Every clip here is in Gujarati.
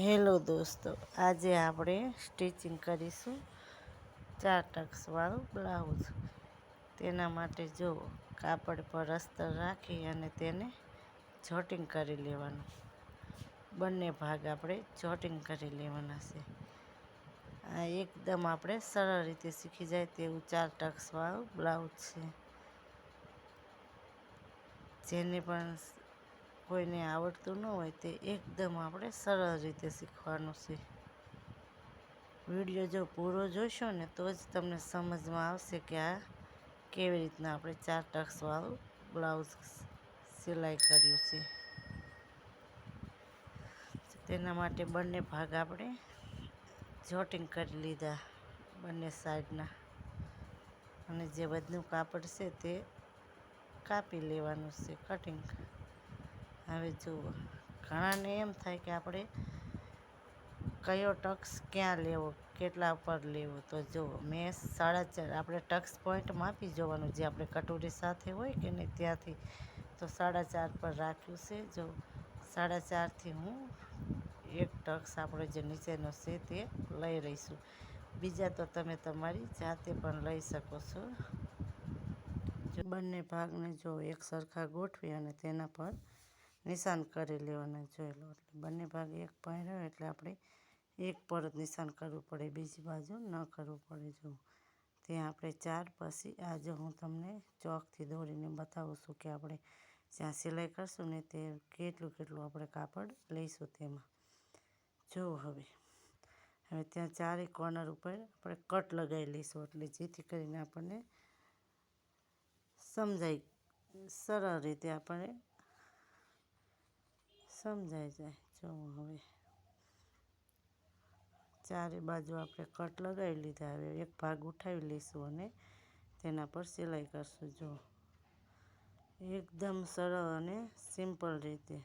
હેલો દોસ્તો, આજે આપણે સ્ટિચિંગ કરીશું ચાર ટક્સવાળું બ્લાઉઝ. તેના માટે જો કાપડ પર અસ્તર રાખી અને તેને જોટિંગ કરી લેવાનું. બંને ભાગ આપણે જોટિંગ કરી લેવાના છે. આ એકદમ આપણે સરળ રીતે શીખી જાય તેવું ચાર ટક્સવાળું બ્લાઉઝ છે. જેને પણ કોઈને આવડતું ન હોય તે એકદમ આપણે સરળ રીતે શીખવાનું છે. વીડિયો જો પૂરો જોશો ને તો જ તમને સમજમાં આવશે કે આ કેવી રીતના આપણે ચાર ટક્સવાળું બ્લાઉઝ સિલાઈ કર્યું છે. તેના માટે બંને ભાગ આપણે જોટિંગ કરી લીધા બંને સાઈડના. અને જે બધું કાપડ છે તે કાપી લેવાનું છે, કટિંગ. હવે જુઓ. ઘણાને એમ થાય કે આપણે કયો ટક્સ ક્યાં લેવો, કેટલા ઉપર લેવો. તો જુઓ, મેં સાડા ચાર, આપણે ટક્સ પોઈન્ટ માપી જોવાનું જે આપણે કટોરી સાથે હોય કે નહીં ત્યાંથી. તો સાડા ચાર પર રાખ્યું છે. જો સાડા ચારથી હું એક ટક્સ આપણે જે નીચેનો છે તે લઈ રહીશું બીજા તો તમે તમારી જાતે પણ લઈ શકો છો. બંને ભાગને જો એક સરખા ગોઠવી અને તેના પર નિશાન કરી લેવાના જોઈ એટલે બંને ભાગ એક પહેર્યો એટલે આપણે એક પર જ નિશાન કરવું પડે, બીજી બાજુ ન કરવું પડે. જો ત્યાં આપણે ચાર પછી આજે હું તમને ચોકથી દોરીને બતાવું છું કે આપણે જ્યાં સિલાઈ કરશું ને તે કેટલું કેટલું આપણે કાપડ લઈશું તેમાં. જો હવે હવે ત્યાં ચારે કોર્નર ઉપર આપણે કટ લગાવી લઈશું એટલે જેથી કરીને આપણને સમજાય, સરળ રીતે આપણે સમજાઈ જાય. જો હવે ચારે બાજુ આપણે કટ લગાવી લીધા. હવે એક ભાગ ઉઠાવી લઈશું અને તેના પર સિલાઈ કરશું. જો એકદમ સરળ અને સિમ્પલ રીતે.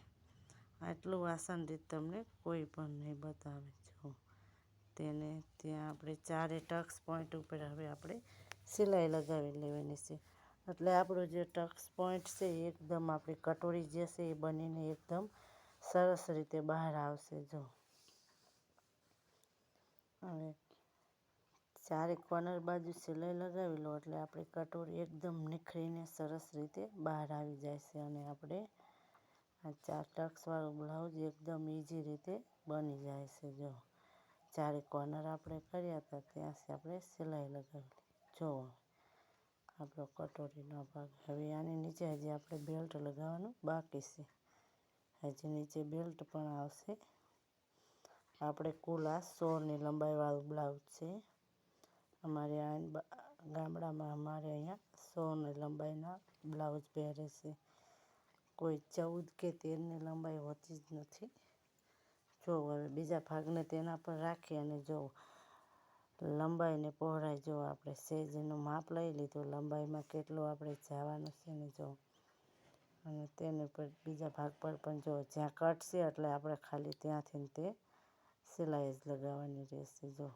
આટલું આસાન રીત તમને કોઈ પણ નહીં બતાવે. જો તેને ત્યાં આપણે ચારે ટક્સ પોઈન્ટ ઉપર હવે આપણે સિલાઈ લગાવી લેવાની છે. એટલે આપણો જે ટક્સ પોઈન્ટ છે એકદમ આપણી કટોરી જે છે એ બનીને એકદમ સરસ રીતે બહાર આવશે જો. હવે ચારે કોર્નર બાજુ સિલાઈ લગાવી લો એટલે આપણી કટોરી એકદમ નિખરીને સરસ રીતે બહાર આવી જાય છે અને આપણે આ ચાર ટક્સવાળું બ્લાઉઝ એકદમ ઇઝી રીતે બની જાય છે જો. ચારે કોર્નર આપણે કર્યા હતા ત્યાંથી આપણે સિલાઈ લગાવી જો, આપણો કટોરીનો ભાગ. હવે આની નીચે હજી આપણે બેલ્ટ લગાવવાનું બાકી છે. હજી નીચે બેલ્ટ પણ આવશે. આપણે કુલ આ સોળની લંબાઈવાળું બ્લાઉઝ છે. અમારે આ ગામડામાં અમારે અહીંયા સોળની લંબાઈના બ્લાઉઝ પહેરે છે. કોઈ ચૌદ કે તેરની લંબાઈ હોતી જ નથી. જો હવે બીજા ભાગને તેના પર રાખી અને જો લંબાઈને પહોળાઈ જો આપણે સેજનું માપ લઈ લીધું, લંબાઈમાં કેટલું આપણે જવાનું છે ને જો અને તેને પર બીજા ભાગ પર પણ જો જ્યાં કટ છે એટલે આપણે ખાલી ત્યાંથી તે સિલાઈ જ લગાવવાની રહેશે. જો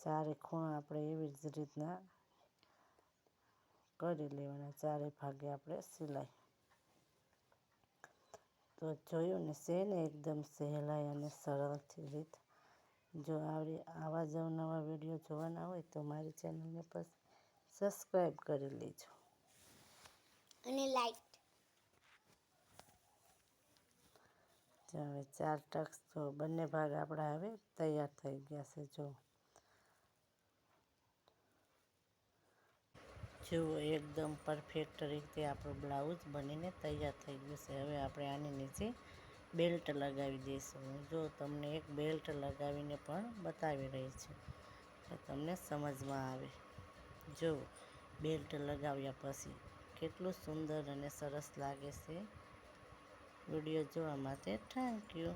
ચારે ખૂણા આપણે એવી જ રીતના કરી લેવાના, ચારે ભાગે આપણે સિલાઈ. તો જોયું ને છે એકદમ સહેલાઈ અને સરળથી રીત. જો આવી આવા જ નવા વીડિયો જોવાના હોય તો મારી ચેનલને પર સબસ્ક્રાઈબ કરી લેજો. અને લાઈટ હવે ચાર ટક્સ જો બંને ભાગ આપણા હવે તૈયાર થઈ ગયા છે, જો. જુઓ એકદમ પરફેક્ટ રીતે આપણું બ્લાઉઝ બનીને તૈયાર થઈ ગયું છે. હવે આપણે આની નીચે બેલ્ટ લગાવી દઈશું. જો તમને એક બેલ્ટ લગાવીને પણ બતાવી રહી છું, તો તમને સમજમાં આવે. જો બેલ્ટ લગાવ્યા પછી કેટલું સુંદર અને સરસ લાગે છે. વીડિયો જોવા માટે થેન્ક યુ